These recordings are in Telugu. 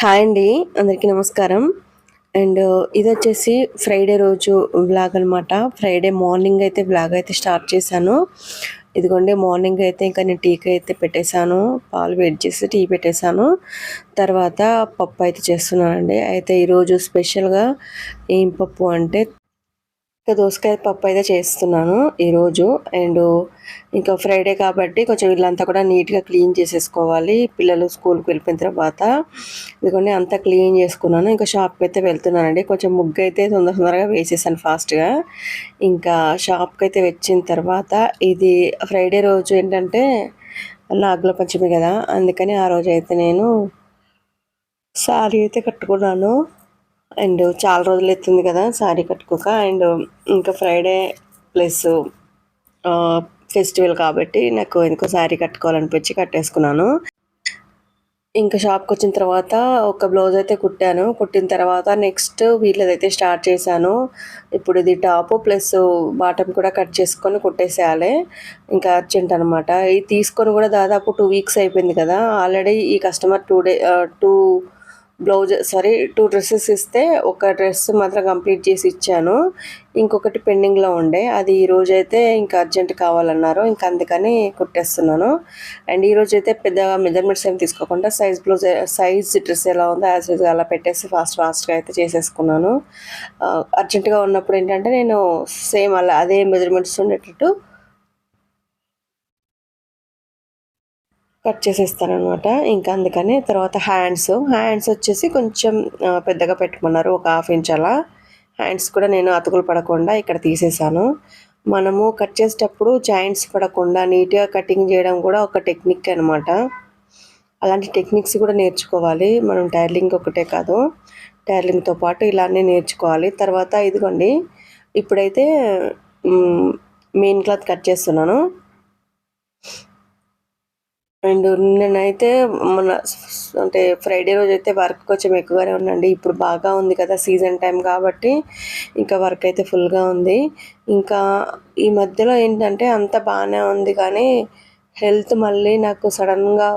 హాయ్ అండి అందరికీ నమస్కారం. అండ్ ఇది వచ్చేసి ఫ్రైడే రోజు బ్లాగ్ అనమాట ఫ్రైడే మార్నింగ్ అయితే బ్లాగ్ అయితే స్టార్ట్ చేశాను. ఇదిగోండి మార్నింగ్ అయితే ఇంకా నేను టీకి అయితే పెట్టేశాను. పాలు వేడి చేసి టీ పెట్టేశాను. తర్వాత పప్పు అయితే చేస్తున్నానండి. అయితే ఈరోజు స్పెషల్గా ఏం పప్పు అంటే ఇంకా దోసకాయ పప్పు అయితే చేస్తున్నాను ఈరోజు. అండ్ ఇంకా ఫ్రైడే కాబట్టి కొంచెం ఇల్లంతా కూడా నీట్గా క్లీన్ చేసేసుకోవాలి. పిల్లలు స్కూల్కి వెళ్ళిపోయిన తర్వాత ఇదిగోండి అంతా క్లీన్ చేసుకున్నాను. ఇంకా షాప్కి అయితే వెళ్తున్నానండి. కొంచెం ముగ్గు అయితే తొందర తొందరగా వేసేసాను ఫాస్ట్గా. ఇంకా షాప్కి అయితే వచ్చిన తర్వాత ఇది ఫ్రైడే రోజు ఏంటంటే నాగుల పంచమి కదా అందుకని ఆ రోజు అయితే నేను శారీ అయితే కట్టుకున్నాను. అండ్ చాలా రోజులు ఎత్తుంది కదా శారీ కట్టుకోక. అండ్ ఇంకా ఫ్రైడే ప్లస్ ఫెస్టివల్ కాబట్టి నాకు ఇంకో శారీ కట్టుకోవాలనిపించి కట్టేసుకున్నాను. ఇంకా షాప్కి వచ్చిన తర్వాత ఒక బ్లౌజ్ అయితే కుట్టాను. కుట్టిన తర్వాత నెక్స్ట్ వీళ్ళదైతే స్టార్ట్ చేశాను. ఇప్పుడు ఇది టాప్ ప్లస్ బాటమ్ కూడా కట్ చేసుకొని కుట్టేసేయాలి. ఇంకా అర్జెంట్ అనమాట ఇది తీసుకొని కూడా దాదాపు టూ వీక్స్ అయిపోయింది కదా. ఆల్రెడీ ఈ customer today two blouse sari two dresses ఇస్తే ఒక డ్రెస్ మాత్రం కంప్లీట్ చేసి ఇచ్చాను. ఇంకొకటి పెండింగ్లో ఉండే. అది ఈరోజు అయితే ఇంకా అర్జెంట్ కావాలన్నారు. ఇంకా అందుకని కుట్టేస్తున్నాను. అండ్ ఈరోజు అయితే పెద్దగా మెజర్మెంట్స్ ఏమి తీసుకోకుండా సైజ్ బ్లౌజ్ సైజ్ డ్రెస్ ఎలా ఉందో యాజ్ యూజ్ అలా పెట్టేసి ఫాస్ట్ ఫాస్ట్గా అయితే చేసేసుకున్నాను. అర్జెంటుగా ఉన్నప్పుడు ఏంటంటే నేను సేమ్ అలా అదే మెజర్మెంట్స్ ఉండేటట్టు కట్ చేసేస్తాను అనమాట ఇంకా అందుకని తర్వాత హ్యాండ్స్. హ్యాండ్స్ వచ్చేసి కొంచెం పెద్దగా పెట్టుకున్నారు ఒక హాఫ్ ఇంచ్ అలా. హ్యాండ్స్ కూడా నేను అతుకులు పడకుండా ఇక్కడ తీసేసాను. మనము కట్ చేసేటప్పుడు జాయింట్స్ పడకుండా నీట్గా కటింగ్ చేయడం కూడా ఒక టెక్నిక్ అనమాట అలాంటి టెక్నిక్స్ కూడా నేర్చుకోవాలి. మనం టైర్లింగ్ ఒకటే కాదు. టైర్లింగ్తో పాటు ఇలానే నేర్చుకోవాలి. తర్వాత ఇదిగోండి ఇప్పుడైతే మెయిన్ క్లాత్ కట్ చేస్తున్నాను. అండ్ నేనైతే మన అంటే ఫ్రైడే రోజు అయితే వర్క్ కొంచెం ఎక్కువగానే ఉందండి ఇప్పుడు బాగా ఉంది కదా సీజన్ టైం కాబట్టి ఇంకా వర్క్ అయితే ఫుల్గా ఉంది. ఇంకా ఈ మధ్యలో ఏంటంటే అంత బాగానే ఉంది కానీ హెల్త్ మళ్ళీ నాకు సడన్గా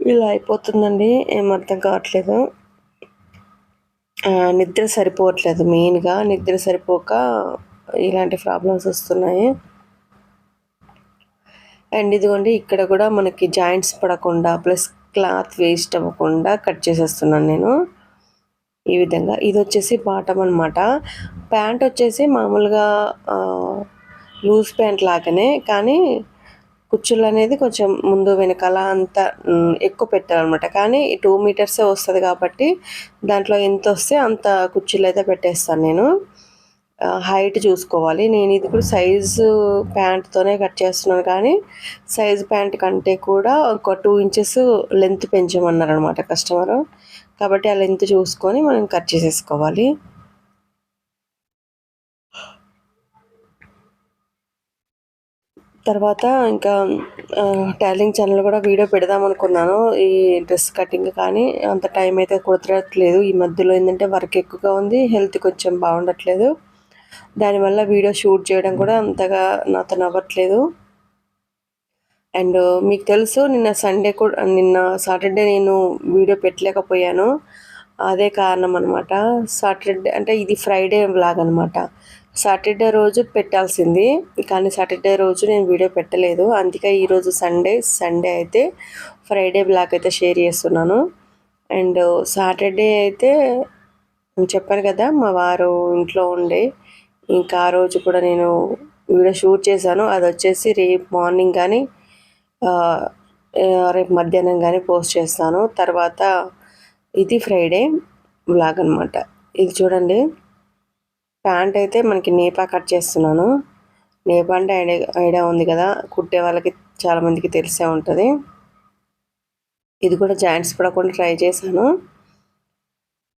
ఇలా అయిపోతుందండి. ఏం అర్థం కావట్లేదు. నిద్ర సరిపోవట్లేదు. మెయిన్గా నిద్ర సరిపోక ఇలాంటి ప్రాబ్లమ్స్ వస్తున్నాయి. అండ్ ఇదిగోండి ఇక్కడ కూడా మనకి జాయింట్స్ పడకుండా ప్లస్ క్లాత్ వేస్ట్ అవ్వకుండా కట్ చేసేస్తున్నాను నేను. ఈ విధంగా. ఇది వచ్చేసి బాటమ్ అనమాట ప్యాంట్ వచ్చేసి మామూలుగా లూజ్ ప్యాంట్ లాగానే కానీ కుచ్చులు అనేది కొంచెం ముందు వెనకాల అంత ఎక్కువ పెట్టాలన్నమాట. కానీ టూ మీటర్సే వస్తుంది కాబట్టి దాంట్లో ఎంత వస్తే అంత కుచ్చులు అయితే పెట్టేస్తాను నేను. హైట్ చూసుకోవాలి. నేను ఇది కూడా సైజు ప్యాంట్తోనే కట్ చేస్తున్నాను కానీ సైజు ప్యాంట్ కంటే కూడా ఒక టూ ఇంచెస్ లెంత్ పెంచమన్నారు అనమాట కస్టమర్ కాబట్టి ఆ లెంత్ చూసుకొని మనం కట్ చేసేసుకోవాలి. తర్వాత ఇంకా టైలింగ్ ఛానల్ కూడా వీడియో పెడదాం అనుకున్నాను. ఈ డ్రెస్ కటింగ్ కానీ అంత టైం అయితే కుదరట్లేదు. ఈ మధ్యలో ఏంటంటే వర్క్ ఎక్కువగా ఉంది. హెల్త్ కొంచెం బాగుండట్లేదు. దానివల్ల వీడియో షూట్ చేయడం కూడా అంతగా నాతో నవ్వట్లేదు. అండ్ మీకు తెలుసు నిన్న సండే కూడా నిన్న సాటర్డే నేను వీడియో పెట్టలేకపోయాను. అదే కారణం అనమాట సాటర్డే అంటే ఇది ఫ్రైడే బ్లాగ్ అనమాట సాటర్డే రోజు పెట్టాల్సింది కానీ సాటర్డే రోజు నేను వీడియో పెట్టలేదు. అందుకే ఈరోజు సండే సండే అయితే ఫ్రైడే బ్లాగ్ అయితే షేర్ చేస్తున్నాను. అండ్ సాటర్డే అయితే చెప్పాను కదా మా వారు ఇంట్లో ఉండే ఇంకా ఆ రోజు కూడా నేను వీడియో షూట్ చేశాను. అది వచ్చేసి రేపు మార్నింగ్ కానీ రేపు మధ్యాహ్నం కానీ పోస్ట్ చేస్తాను. తర్వాత ఇది ఫ్రైడే బ్లాగ్ అనమాట ఇది చూడండి. ప్యాంట్ అయితే మనకి నేపా కట్ చేస్తున్నాను. నేపా అంటే ఐడియా ఐడియా ఉంది కదా. కుట్టే వాళ్ళకి చాలామందికి తెలిసే ఉంటుంది. ఇది కూడా జాయింట్స్ పడకుండా ట్రై చేశాను.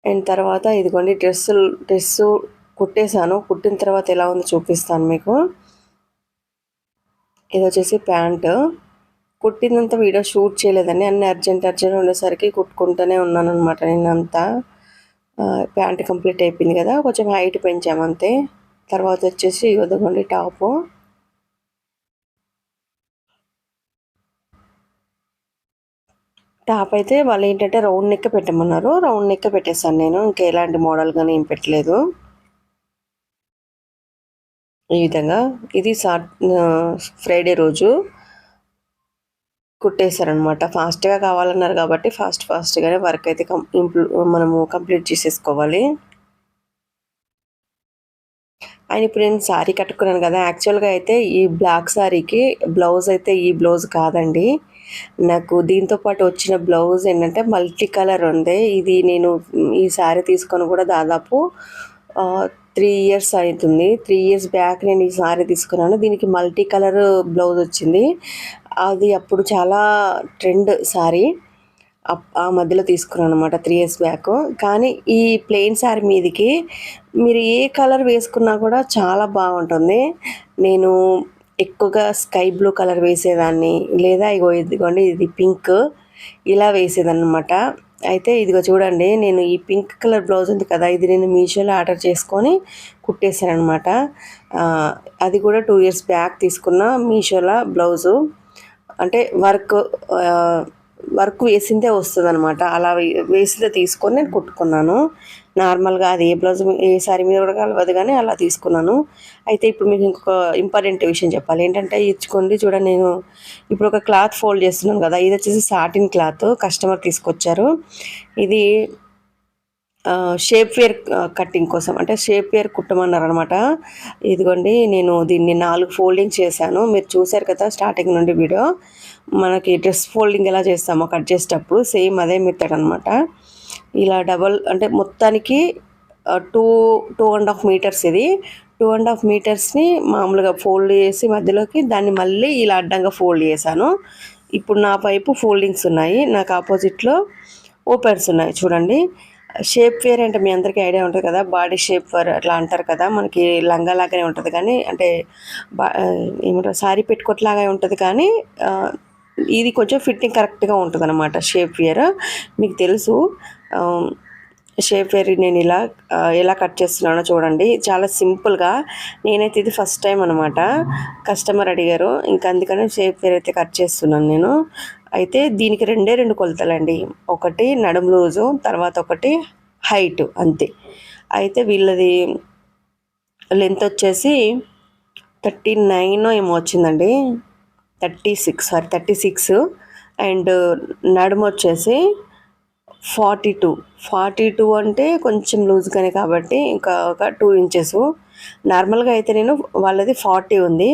అండ్ తర్వాత ఇదిగోండి డ్రెస్సులు డ్రెస్సు కుట్టేశాను. కుట్టిన తర్వాత ఎలా ఉందో చూపిస్తాను మీకు. ఇది వచ్చేసి ప్యాంటు. కుట్టినంత వీడియో షూట్ చేయలేదండి. అన్ని అర్జెంట్ అర్జెంట్ ఉండేసరికి కుట్టుకుంటూనే ఉన్నాను అనమాట నేను అంతా ప్యాంట్ కంప్లీట్ అయిపోయింది కదా కొంచెం హైట్ పెంచామంతే తర్వాత వచ్చేసి ఇదిగోండి టాపు. టాప్ అయితే వాళ్ళు ఏంటంటే రౌండ్ నెక్క పెట్టమన్నారు. రౌండ్ నెక్క పెట్టేశాను నేను. ఇంకా ఎలాంటి మోడల్ కానీ ఏం పెట్టలేదు. ఈ విధంగా ఇది సాట్ ఫ్రైడే రోజు కుట్టేశారనమాట ఫాస్ట్గా కావాలన్నారు కాబట్టి ఫాస్ట్ ఫాస్ట్గానే వర్క్ అయితే కం మనము కంప్లీట్ చేసేసుకోవాలి. అండ్ ఇప్పుడు నేను శారీ కట్టుకున్నాను కదా యాక్చువల్గా అయితే ఈ బ్లాక్ శారీకి బ్లౌజ్ అయితే ఈ బ్లౌజ్ కాదండి. నాకు దీంతో పాటు వచ్చిన బ్లౌజ్ ఏంటంటే మల్టీ కలర్ ఉంది. ఇది నేను ఈ శారీ తీసుకొని కూడా దాదాపు త్రీ ఇయర్స్ అవుతుంది. త్రీ ఇయర్స్ బ్యాక్ నేను ఈ సారీ తీసుకున్నాను. దీనికి మల్టీ కలర్ బ్లౌజ్ వచ్చింది. అది అప్పుడు చాలా ట్రెండ్ సారీ. ఆ మధ్యలో తీసుకున్నాను అనమాట త్రీ ఇయర్స్ బ్యాక్. కానీ ఈ ప్లెయిన్ శారీ మీదకి మీరు ఏ కలర్ వేసుకున్నా కూడా చాలా బాగుంటుంది. నేను ఎక్కువగా స్కై బ్లూ కలర్ వేసేదాన్ని. లేదా ఇగో ఇదిగోండి ఇది పింక్. ఇలా వేసేదన్నమాట. అయితే ఇదిగో చూడండి నేను ఈ పింక్ కలర్ బ్లౌజ్ ఉంది కదా ఇది నేను మీషోలో ఆర్డర్ చేసుకొని కుట్టేశాను అనమాట అది కూడా టూ ఇయర్స్ బ్యాక్ తీసుకున్న మీషోలో బ్లౌజు. అంటే వర్క్ వర్క్ వేసిందే వస్తుంది అనమాట అలా వేసిందే తీసుకొని నేను కుట్టుకున్నాను. నార్మల్గా అది ఏ బ్లౌజ్ ఏ శారీ మీద కూడా కలవదు కానీ అలా తీసుకున్నాను. అయితే ఇప్పుడు మీకు ఇంకొక ఇంపార్టెంట్ విషయం చెప్పాలి. ఏంటంటే ఇచ్చుకోండి చూడండి నేను ఇప్పుడు ఒక క్లాత్ ఫోల్డ్ చేస్తున్నాను కదా ఇది వచ్చేసి సాటిన్ క్లాత్ కస్టమర్ తీసుకొచ్చారు. ఇది షేప్ వేర్ కట్టింగ్ కోసం అంటే షేప్ వేర్ కుట్టమన్నారు అనమాట ఇదిగోండి నేను దీన్ని నాలుగు ఫోల్డింగ్ చేశాను. మీరు చూసారు కదా స్టార్టింగ్ నుండి వీడియో. మనకి డ్రెస్ ఫోల్డింగ్ ఎలా చేస్తామో కట్ చేసేటప్పుడు సేమ్ అదే మెథడ్ అనమాట ఇలా డబల్ అంటే మొత్తానికి two two and half meters ఇది. టూ అండ్ హాఫ్ మీటర్స్ని మామూలుగా ఫోల్డ్ చేసి మధ్యలోకి దాన్ని మళ్ళీ ఇలా అడ్డంగా ఫోల్డ్ చేశాను. ఇప్పుడు నా పైపు ఫోల్డింగ్స్ ఉన్నాయి నాకు ఆపోజిట్లో ఓపెన్స్ ఉన్నాయి చూడండి. షేప్ వేర్ అంటే మీ అందరికీ ఐడియా ఉంటుంది కదా బాడీ షేప్ వేర్ అట్లా అంటారు కదా మనకి లంగా లాగానే ఉంటుంది కానీ అంటే బా ఏమంటారు శారీ పెట్టుకోట్లాగా ఉంటుంది కానీ ఇది కొంచెం ఫిట్టింగ్ కరెక్ట్గా ఉంటుంది అనమాట షేప్ వేర్. మీకు తెలుసు షేప్ వేరీ నేను ఇలా ఎలా కట్ చేస్తున్నానో చూడండి. చాలా సింపుల్గా నేనైతే ఇది ఫస్ట్ టైం అనమాట కస్టమర్ అడిగారు ఇంకా అందుకనే షేప్ వేర్ అయితే కట్ చేస్తున్నాను నేను. అయితే దీనికి రెండే రెండు కొలతలండి. ఒకటి నడుము లూజు తర్వాత ఒకటి హైట్ అంతే. అయితే వీళ్ళది లెంత్ వచ్చేసి థర్టీ నైన్ ఏమో వచ్చిందండి. Thirty six sorry thirty six. And నడుము వచ్చేసి ఫార్టీ టూ. ఫార్టీ టూ అంటే కొంచెం లూజ్గానే కాబట్టి ఇంకా ఒక టూ ఇంచెస్. నార్మల్గా అయితే నేను వాళ్ళది ఫార్టీ ఉంది.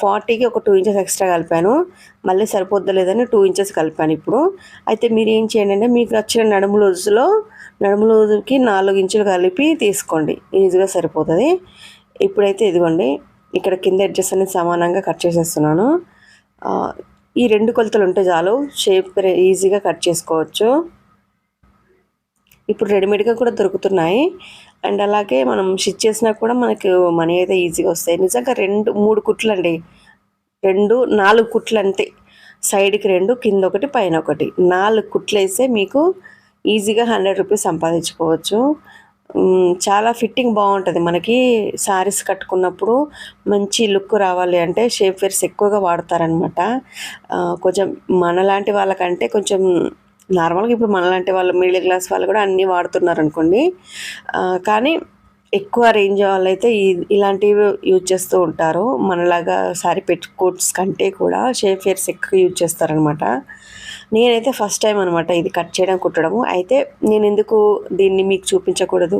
ఫార్టీకి ఒక టూ ఇంచెస్ ఎక్స్ట్రా కలిపాను. మళ్ళీ సరిపోద్దలేదని టూ ఇంచెస్ కలిపాను ఇప్పుడు. అయితే మీరు ఏం చేయండి అంటే మీకు వచ్చిన నడుము లూజులో నడుము లూజుకి నాలుగు ఇంచులు కలిపి తీసుకోండి. ఈజీగా సరిపోతుంది. ఇప్పుడైతే ఇదిగోండి ఇక్కడ కింద అడ్జస్ట్ అనేది సమానంగా కట్ చేసేస్తున్నాను. ఈ రెండు కొలతలు ఉంటే చాలు షేప్ ఈజీగా కట్ చేసుకోవచ్చు. ఇప్పుడు రెడీమేడ్గా కూడా దొరుకుతున్నాయి. అండ్ అలాగే మనం స్టిచ్ చేసినా కూడా మనకు మనీ అయితే ఈజీగా వస్తాయి. నిజంగా రెండు మూడు కుట్లు అండి రెండు నాలుగు కుట్లు అంతే సైడ్కి రెండు కింద ఒకటి పైన ఒకటి నాలుగు కుట్లు వేస్తే మీకు ఈజీగా హండ్రెడ్ రూపీస్ సంపాదించుకోవచ్చు. చాలా ఫిట్టింగ్ బాగుంటుంది. మనకి శారీస్ కట్టుకున్నప్పుడు మంచి లుక్ రావాలి అంటే షేప్ వేర్స్ ఎక్కువగా వాడతారనమాట కొంచెం మనలాంటి వాళ్ళకంటే కొంచెం నార్మల్గా ఇప్పుడు మనలాంటి వాళ్ళు మిడిల్ క్లాస్ వాళ్ళు కూడా అన్నీ వాడుతున్నారు అనుకోండి కానీ ఎక్కువ రేంజ్ వాళ్ళు అయితే ఇలాంటివి యూజ్ చేస్తూ ఉంటారు. మనలాగా సారీ పెట్టుకోట్స్ కంటే కూడా షేప్ ఫేర్స్ ఎక్కువ యూజ్ చేస్తారనమాట. నేనైతే ఫస్ట్ టైం అనమాట ఇది కట్ చేయడం కుట్టడము. అయితే నేను ఎందుకు దీన్ని మీకు చూపించకూడదు?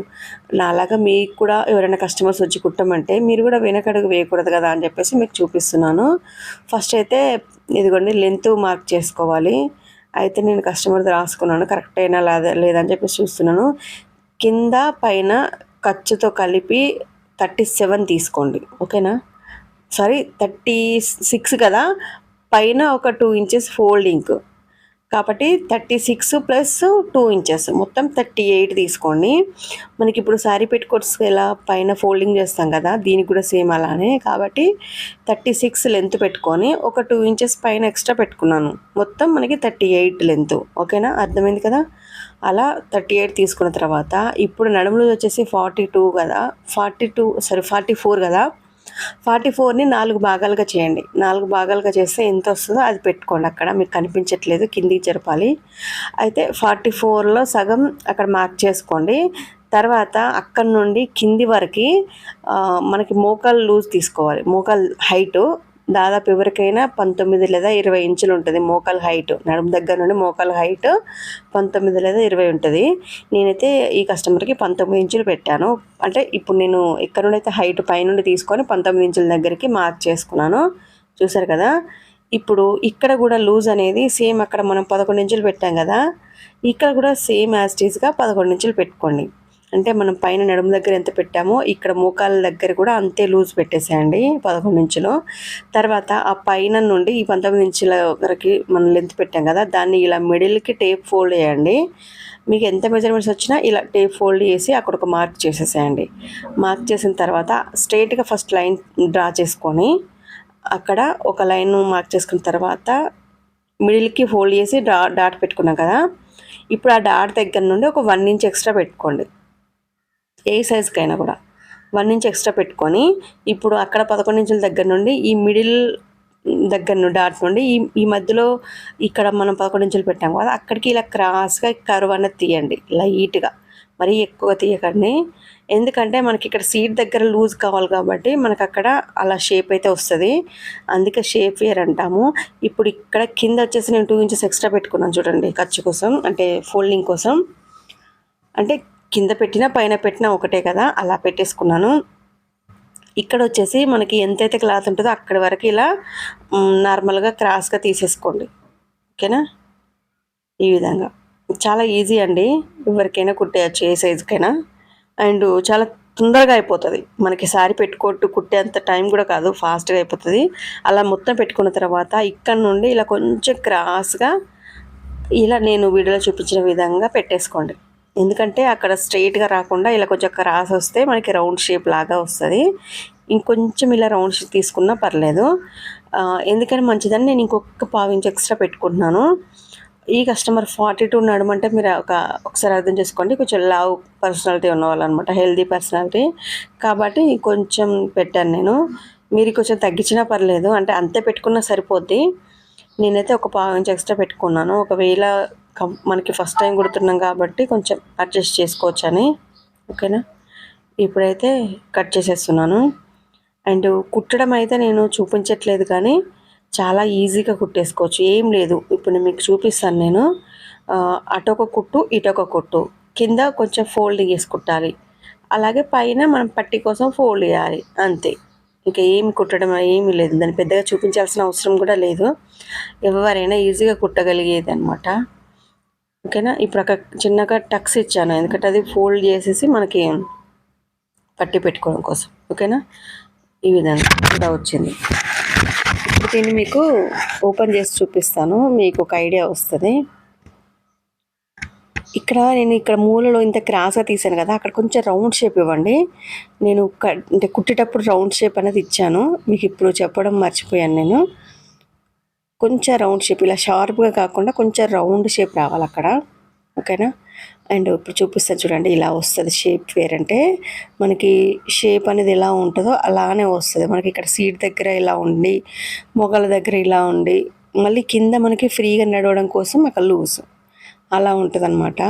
నాలాగా మీకు కూడా ఎవరైనా కస్టమర్స్ వచ్చి కుట్టమంటే మీరు కూడా వెనకడుగు వేయకూడదు కదా అని చెప్పేసి మీకు చూపిస్తున్నాను. ఫస్ట్ అయితే ఇదిగోండి లెంత్ మార్క్ చేసుకోవాలి. అయితే నేను కస్టమర్ది రాసుకున్నాను కరెక్ట్ అయినా లేదా లేదని చెప్పేసి చూస్తున్నాను. కింద పైన ఖర్చుతో కలిపి థర్టీ సెవెన్ తీసుకోండి ఓకేనా? సారీ థర్టీ సిక్స్ కదా? పైన ఒక టూ ఇంచెస్ ఫోల్డింగ్. కాబట్టి thirty six plus two inches. మొత్తం థర్టీ ఎయిట్ తీసుకోండి. మనకి ఇప్పుడు శారీ పెట్టుకోవచ్చు ఎలా పైన ఫోల్డింగ్ చేస్తాం కదా దీనికి కూడా సేమ్ అలానే. కాబట్టి థర్టీ సిక్స్ లెంత్ పెట్టుకొని ఒక టూ ఇంచెస్ పైన ఎక్స్ట్రా పెట్టుకున్నాను. మొత్తం మనకి థర్టీ ఎయిట్ లెంత్. ఓకేనా? అర్థమైంది కదా? అలా థర్టీ ఎయిట్ తీసుకున్న తర్వాత ఇప్పుడు నడుములు వచ్చేసి ఫార్టీ టూ కదా forty two sorry forty four కదా ఫార్టీ ఫోర్ని నాలుగు భాగాలుగా చేయండి. నాలుగు భాగాలుగా చేస్తే ఎంత వస్తుందో అది పెట్టుకోండి అక్కడ. మీకు కనిపించట్లేదు కిందికి జరపాలి. అయితే ఫార్టీ ఫోర్లో సగం అక్కడ మార్క్ చేసుకోండి. తర్వాత అక్కడ నుండి కింది వరకు మనకి మోకాలు లూజ్ తీసుకోవాలి. మోకాలు హైటు దాదాపు ఎవరికైనా పంతొమ్మిది లేదా ఇరవై ఇంచులు ఉంటుంది మోకాల్ హైట్ నడుము దగ్గర నుండి మోకాల్ హైట్ పంతొమ్మిది లేదా ఇరవై ఉంటుంది. నేనైతే ఈ కస్టమర్కి పంతొమ్మిది ఇంచులు పెట్టాను. అంటే ఇప్పుడు నేను ఎక్కడ నుండి అయితే హైట్ పైనుండి తీసుకొని పంతొమ్మిది ఇంచుల దగ్గరికి మార్క్ చేసుకున్నాను. చూసారు కదా? ఇప్పుడు ఇక్కడ కూడా లూజ్ అనేది సేమ్ అక్కడ మనం పదకొండు ఇంచులు పెట్టాం కదా? ఇక్కడ కూడా సేమ్ యాజ్ టీజ్గా పదకొండు ఇంచులు పెట్టుకోండి. అంటే మనం పైన నడుము దగ్గర ఎంత పెట్టామో ఇక్కడ మోకాల దగ్గర కూడా అంతే లూజ్ పెట్టేసేయండి పదకొండు ఇంచులు. తర్వాత ఆ పైన నుండి ఈ పంతొమ్మిది ఇంచుల వరకు మనం లెంత్ పెట్టాం కదా దాన్ని ఇలా మిడిల్కి టేప్ ఫోల్డ్ చేయండి. మీకు ఎంత మెజర్మెంట్స్ వచ్చినా ఇలా టేప్ ఫోల్డ్ చేసి అక్కడ ఒక మార్క్ చేసేసేయండి. మార్క్ చేసిన తర్వాత స్ట్రైట్గా ఫస్ట్ లైన్ డ్రా చేసుకొని అక్కడ ఒక లైన్ మార్క్ చేసుకున్న తర్వాత మిడిల్కి ఫోల్డ్ చేసి డా డాట్ పెట్టుకున్నాం కదా ఇప్పుడు ఆ డాట్ దగ్గర నుండి ఒక వన్ ఇంచ్ ఎక్స్ట్రా పెట్టుకోండి. ఏ సైజుకైనా కూడా. వన్ ఇంచ్ ఎక్స్ట్రా పెట్టుకొని ఇప్పుడు అక్కడ పదకొండు ఇంచుల దగ్గర నుండి ఈ మిడిల్ దగ్గర నుండి డాట్ నుండి ఈ ఈ మధ్యలో ఇక్కడ మనం పదకొండు ఇంచులు పెట్టాం కదా అక్కడికి ఇలా క్రాస్గా కరువు అనేది తీయండి లైట్గా. మరీ ఎక్కువ తీయకండి. ఎందుకంటే మనకి ఇక్కడ సీట్ దగ్గర లూజ్ కావాలి కాబట్టి మనకు అక్కడ అలా షేప్ అయితే వస్తుంది. అందుకే షేప్ వేర్ అంటాము. ఇప్పుడు ఇక్కడ కింద వచ్చేసి నేను టూ ఇంచెస్ ఎక్స్ట్రా పెట్టుకున్నాను చూడండి ఖర్చు కోసం అంటే ఫోల్డింగ్ కోసం. అంటే కింద పెట్టినా పైన పెట్టినా ఒకటే కదా అలా పెట్టేసుకున్నాను. ఇక్కడ వచ్చేసి మనకి ఎంతైతే క్లాత్ ఉంటుందో అక్కడి వరకు ఇలా నార్మల్గా క్రాస్గా తీసేసుకోండి. ఓకేనా? ఈ విధంగా. చాలా ఈజీ అండి. ఎవరికైనా కుట్టేయచ్చు ఏ సైజుకైనా. అండ్ చాలా తొందరగా అయిపోతుంది. మనకి సారీ పెట్టుకోట్టు కుట్టేంత టైం కూడా కాదు ఫాస్ట్గా అయిపోతుంది. అలా మొత్తం పెట్టుకున్న తర్వాత ఇక్కడ నుండి ఇలా కొంచెం క్రాస్గా ఇలా నేను వీడియోలో చూపించిన విధంగా పెట్టేసుకోండి. ఎందుకంటే అక్కడ స్ట్రైట్గా రాకుండా ఇలా కొంచెం క్రాస్ వస్తే మనకి రౌండ్ షేప్ లాగా వస్తుంది. ఇంకొంచెం ఇలా రౌండ్ షేప్ తీసుకున్నా పర్లేదు. ఎందుకని మంచిదని నేను ఇంకొక పావించి ఎక్స్ట్రా పెట్టుకుంటున్నాను. ఈ కస్టమర్ ఫార్టీ టూ నడమంటే మీరు ఒక ఒకసారి అర్థం చేసుకోండి. కొంచెం లావ్ పర్సనాలిటీ ఉన్నవాళ్ళు అనమాట హెల్దీ పర్సనాలిటీ కాబట్టి కొంచెం పెట్టాను నేను. మీరు కొంచెం తగ్గించినా పర్లేదు. అంటే అంతే పెట్టుకున్నా సరిపోద్ది. నేనైతే ఒక పావు ఇంచ్ ఎక్స్ట్రా పెట్టుకున్నాను. ఒకవేళ మనకి ఫస్ట్ టైం కుడుతున్నాం కాబట్టి కొంచెం అడ్జస్ట్ చేసుకోవచ్చు అని ఓకేనా? ఇప్పుడైతే కట్ చేసేస్తున్నాను. అండ్ కుట్టడం అయితే నేను చూపించట్లేదు కానీ చాలా ఈజీగా కుట్టేసుకోవచ్చు. ఏం లేదు. ఇప్పుడు మీకు చూపిస్తాను నేను. అటొక కుట్టు ఇటొక కుట్టు. కింద కొంచెం ఫోల్డ్ చేసి కుట్టాలి. అలాగే పైన మనం పట్టి కోసం ఫోల్డ్ చేయాలి. అంతే. ఇంకా ఏమి కుట్టడం ఏమీ లేదు. దాన్ని పెద్దగా చూపించాల్సిన అవసరం కూడా లేదు. ఎవరైనా ఈజీగా కుట్టగలిగేది అనమాట ఓకేనా? ఇప్పుడు అక్కడ చిన్నగా టక్స్ ఇచ్చాను. ఎందుకంటే అది ఫోల్డ్ చేసేసి మనకి పట్టి పెట్టుకోవడం కోసం. ఓకేనా? ఈ విధంగా ఇలా వచ్చింది. దీన్ని మీకు ఓపెన్ చేసి చూపిస్తాను. మీకు ఒక ఐడియా వస్తుంది. ఇక్కడ నేను ఇక్కడ మూలలో ఇంత క్రాస్గా తీసాను కదా అక్కడ కొంచెం రౌండ్ షేప్ ఇవ్వండి. నేను అంటే కుట్టేటప్పుడు రౌండ్ షేప్ అనేది ఇచ్చాను. మీకు ఇప్పుడు చెప్పడం మర్చిపోయాను నేను. కొంచెం రౌండ్ షేప్ ఇలా షార్ప్గా కాకుండా కొంచెం రౌండ్ షేప్ రావాలి అక్కడ. ఓకేనా? అండ్ ఇప్పుడు చూపిస్తాను చూడండి ఇలా వస్తుంది షేప్ వేర్ అంటే. మనకి షేప్ అనేది ఎలా ఉంటుందో అలానే వస్తుంది. మనకి ఇక్కడ సీట్ దగ్గర ఇలా ఉండి మొగల దగ్గర ఇలా ఉండి మళ్ళీ కింద మనకి ఫ్రీగా నడవడం కోసం అక్కడ లూజ్. అలా ఉంటుంది అనమాట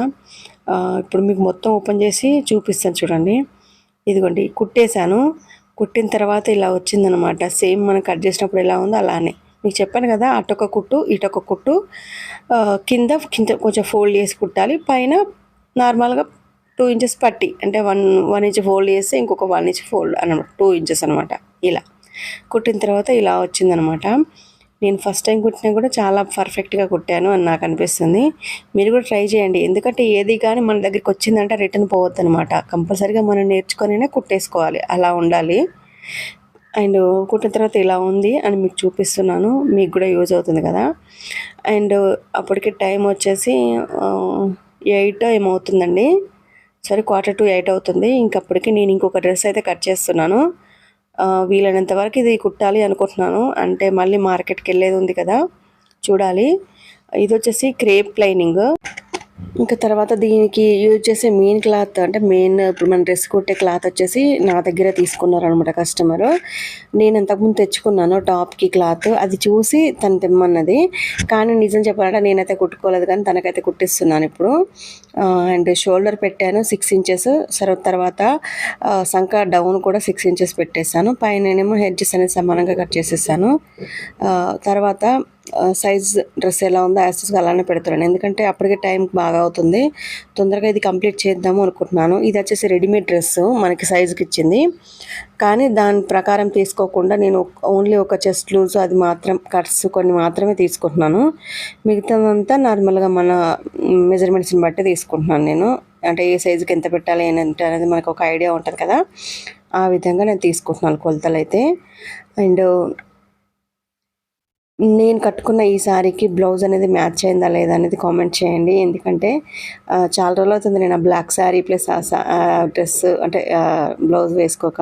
ఇప్పుడు మీకు మొత్తం ఓపెన్ చేసి చూపిస్తాను చూడండి. ఇదిగోండి కుట్టేశాను. కుట్టిన తర్వాత ఇలా వచ్చిందనమాట సేమ్ మనం కట్ చేసినప్పుడు ఎలా ఉందో అలానే. మీకు చెప్పాను కదా అటొక కుట్టు ఇటొక కుట్టు. కింద కింద కొంచెం ఫోల్డ్ చేసి కుట్టాలి. పైన నార్మల్గా టూ ఇంచెస్ పట్టి అంటే వన్ వన్ ఇంచ్ ఫోల్డ్ చేస్తే ఇంకొక వన్ ఇంచ్ ఫోల్డ్ అనమాట టూ ఇంచెస్ అనమాట. ఇలా. కుట్టిన తర్వాత ఇలా వచ్చిందనమాట. నేను ఫస్ట్ టైం కుట్టినా కూడా చాలా పర్ఫెక్ట్గా కుట్టాను అని నాకు అనిపిస్తుంది. మీరు కూడా ట్రై చేయండి. ఎందుకంటే ఏది కానీ మన దగ్గరికి వచ్చిందంటే రిటర్న్ పోవద్దు అనమాట కంపల్సరీగా మనం నేర్చుకొనినే కుట్టేసుకోవాలి. అలా ఉండాలి. అండ్ కుట్టిన తర్వాత ఇలా ఉంది అని మీకు చూపిస్తున్నాను. మీకు కూడా యూజ్ అవుతుంది కదా. అండ్ అప్పటికి టైం వచ్చేసి ఎయిట్ ఏమవుతుందండి? సరే క్వార్టర్ టు ఎయిట్ అవుతుంది. ఇంకప్పటికి నేను ఇంకొక డ్రెస్ అయితే కట్ చేస్తున్నాను. వీలైనంత వరకు ఇది కుట్టాలి అనుకుంటున్నాను. అంటే మళ్ళీ మార్కెట్కి వెళ్ళేది ఉంది కదా. చూడాలి. ఇది వచ్చేసి క్రేప్ లైనింగ్. ఇంకా తర్వాత దీనికి యూజ్ చేసే మెయిన్ క్లాత్ అంటే మెయిన్ ఇప్పుడు మన డ్రెస్ కుట్టే క్లాత్ వచ్చేసి నా దగ్గర తీసుకున్నారు అనమాట కస్టమర్ నేను అంతకుముందు తెచ్చుకున్నాను టాప్కి క్లాత్ అది చూసి తను తెమ్మన్నది. కానీ నిజం చెప్పాలంటే నేనైతే కుట్టుకోలేదు కానీ తనకైతే కుట్టిస్తున్నాను ఇప్పుడు. అండ్ షోల్డర్ పెట్టాను సిక్స్ ఇంచెస్ సరే తర్వాత సంక డౌన్ కూడా సిక్స్ ఇంచెస్ పెట్టేశాను. పైన ఏమో హెడ్జెస్ అనేది సమానంగా కట్ చేసేసాను. తర్వాత సైజ్ డ్రెస్ ఎలా ఉందో యాసెస్గా అలానే పెడుతున్నాను ఎందుకంటే అప్పటికే టైం బాగా అవుతుంది. తొందరగా ఇది కంప్లీట్ చేద్దాము అనుకుంటున్నాను. ఇది వచ్చేసి రెడీమేడ్ డ్రెస్ మనకి సైజుకి ఇచ్చింది. కానీ దాని ప్రకారం తీసుకోకుండా నేను ఓన్లీ ఒక చెస్ట్ లూజ్ అది మాత్రం కట్స్ కొన్ని మాత్రమే తీసుకుంటున్నాను. మిగతాదంతా నార్మల్గా మన మెజర్మెంట్స్ని బట్టి తీసుకుంటున్నాను నేను. అంటే ఏ సైజుకి ఎంత పెట్టాలి ఏంటంటే అనేది మనకు ఒక ఐడియా ఉంటుంది కదా. ఆ విధంగా నేను తీసుకుంటున్నాను కొలతలు అయితే అండ్ నేను కట్టుకున్న ఈ శారీకి బ్లౌజ్ అనేది మ్యాచ్ అయిందా లేదా అనేది కామెంట్ చేయండి. ఎందుకంటే చాలా రోజులు అవుతుంది నేను ఆ బ్లాక్ శారీ ప్లస్ ఆ డ్రెస్ అంటే బ్లౌజ్ వేసుకోక.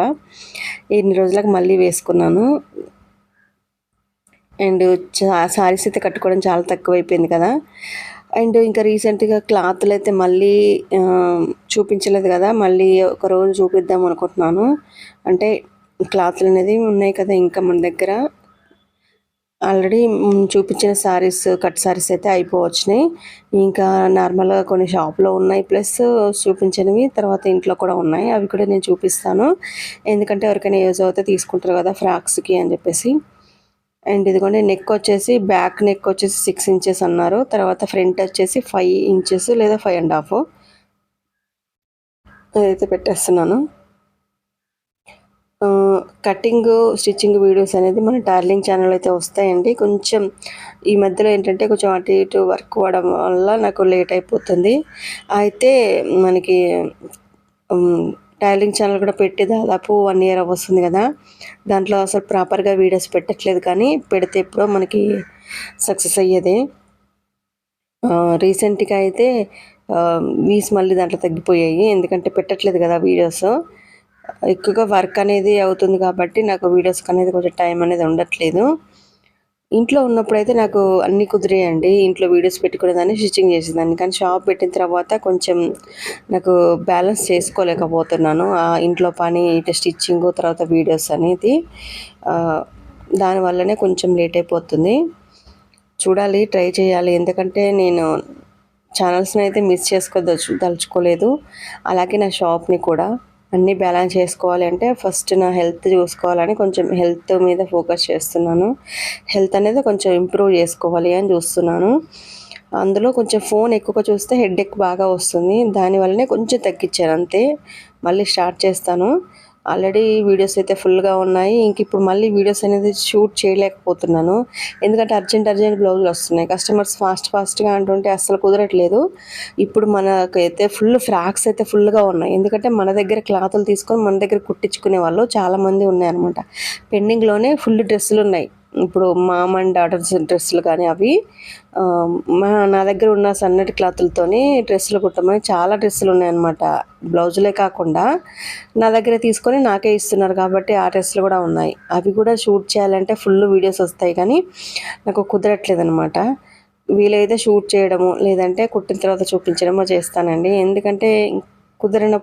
ఎన్ని రోజులకు మళ్ళీ వేసుకున్నాను. అండ్ శారీస్ అయితే కట్టుకోవడం చాలా తక్కువైపోయింది కదా. అండ్ ఇంకా రీసెంట్గా క్లాత్లు అయితే మళ్ళీ చూపించలేదు కదా. మళ్ళీ ఒక రోజు చూపిద్దాం అనుకుంటున్నాను. అంటే క్లాత్లు అనేది ఉన్నాయి కదా ఇంకా మన దగ్గర. ఆల్రెడీ చూపించిన శారీస్ కట్ శారీస్ అయితే అయిపోవచ్చినాయి. ఇంకా నార్మల్గా కొన్ని షాప్లో ఉన్నాయి. ప్లస్ చూపించినవి తర్వాత ఇంట్లో కూడా ఉన్నాయి. అవి కూడా నేను చూపిస్తాను. ఎందుకంటే ఎవరికైనా యూజ్ అవుతే తీసుకుంటారు కదా ఫ్రాక్స్కి అని చెప్పేసి. అండ్ ఇదిగోండి నెక్ వచ్చేసి బ్యాక్ నెక్ వచ్చేసి సిక్స్ ఇంచెస్ అన్నారు. తర్వాత ఫ్రంట్ వచ్చేసి ఫైవ్ ఇంచెస్ లేదా ఫైవ్ అండ్ హాఫ్ అదైతే పెట్టేస్తున్నాను. కటింగ్ స్టిచ్చింగ్ వీడియోస్ అనేది మన డార్లింగ్ ఛానల్ అయితే వస్తాయండి. కొంచెం ఈ మధ్యలో ఏంటంటే కొంచెం అటు ఇటు వర్క్ అవ్వడం వల్ల నాకు లేట్ అయిపోతుంది. అయితే మనకి టైలింగ్ ఛానల్ కూడా పెట్టి దాదాపు వన్ ఇయర్ వస్తుంది కదా. దాంట్లో అసలు ప్రాపర్గా వీడియోస్ పెట్టట్లేదు కానీ పెడితే ఎప్పుడో మనకి సక్సెస్ అయ్యేది. రీసెంట్గా అయితే వీస్ మళ్ళీ దాంట్లో తగ్గిపోయాయి. ఎందుకంటే పెట్టట్లేదు కదా వీడియోస్ ఎక్కువగా వర్క్ అనేది అవుతుంది కాబట్టి నాకు వీడియోస్కి అనేది కొంచెం టైం అనేది ఉండట్లేదు. ఇంట్లో ఉన్నప్పుడైతే నాకు అన్నీ కుదిరేయండి. ఇంట్లో వీడియోస్ పెట్టుకునేదాన్ని స్టిచ్చింగ్ చేసేదాన్ని. కానీ షాప్ పెట్టిన తర్వాత కొంచెం నాకు బ్యాలెన్స్ చేసుకోలేకపోతున్నాను. ఇంట్లో పని ఇటు స్టిచ్చింగ్ తర్వాత వీడియోస్ అనేది దానివల్లనే కొంచెం లేట్ అయిపోతుంది. చూడాలి ట్రై చేయాలి. ఎందుకంటే నేను ఛానల్స్ని అయితే మిస్ చేసుకో దలుచుకోలేదు అలాగే నా షాప్ని కూడా. అన్నీ బ్యాలెన్స్ చేసుకోవాలి అంటే ఫస్ట్ నా హెల్త్ చూసుకోవాలని కొంచెం హెల్త్ మీద ఫోకస్ చేస్తున్నాను. హెల్త్ అనేది కొంచెం ఇంప్రూవ్ చేసుకోవాలి అని చూస్తున్నాను. అందులో కొంచెం ఫోన్ ఎక్కువగా చూస్తే హెడ్ ఎక్ బాగా వస్తుంది. దానివల్లనే కొంచెం తగ్గించాను అంతే. మళ్ళీ స్టార్ట్ చేస్తాను. ఆల్రెడీ వీడియోస్ అయితే ఫుల్గా ఉన్నాయి. ఇంక ఇప్పుడు మళ్ళీ వీడియోస్ అనేది షూట్ చేయలేకపోతున్నాను. ఎందుకంటే అర్జెంట్ అర్జెంట్ బ్లౌజులు వస్తున్నాయి. కస్టమర్స్ ఫాస్ట్ ఫాస్ట్గా అంటుంటే అస్సలు కుదరట్లేదు. ఇప్పుడు మనకైతే ఫుల్ ఫ్రాక్స్ అయితే ఫుల్గా ఉన్నాయి. ఎందుకంటే మన దగ్గర క్లాతులు తీసుకొని మన దగ్గర కుట్టించుకునే వాళ్ళు చాలామంది ఉన్నాయన్నమాట పెండింగ్లోనే ఫుల్ డ్రెస్సులు ఉన్నాయి. ఇప్పుడు మామ్ అండ్ డాటర్స్ డ్రెస్సులు కానీ అవి మా నా దగ్గర ఉన్న సన్నటి క్లాతులతోని డ్రెస్సులు కుట్టమని చాలా డ్రెస్సులు ఉన్నాయన్నమాట. బ్లౌజులే కాకుండా నా దగ్గర తీసుకొని నాకే ఇస్తున్నారు కాబట్టి ఆ డ్రెస్సులు కూడా ఉన్నాయి. అవి కూడా షూట్ చేయాలంటే ఫుల్ వీడియోస్ వస్తాయి కానీ నాకు కుదరట్లేదు అనమాట వీలైతే షూట్ చేయడము లేదంటే కుట్టిన తర్వాత చూపించడమో చేస్తానండి. ఎందుకంటే కుదిరినప్పుడు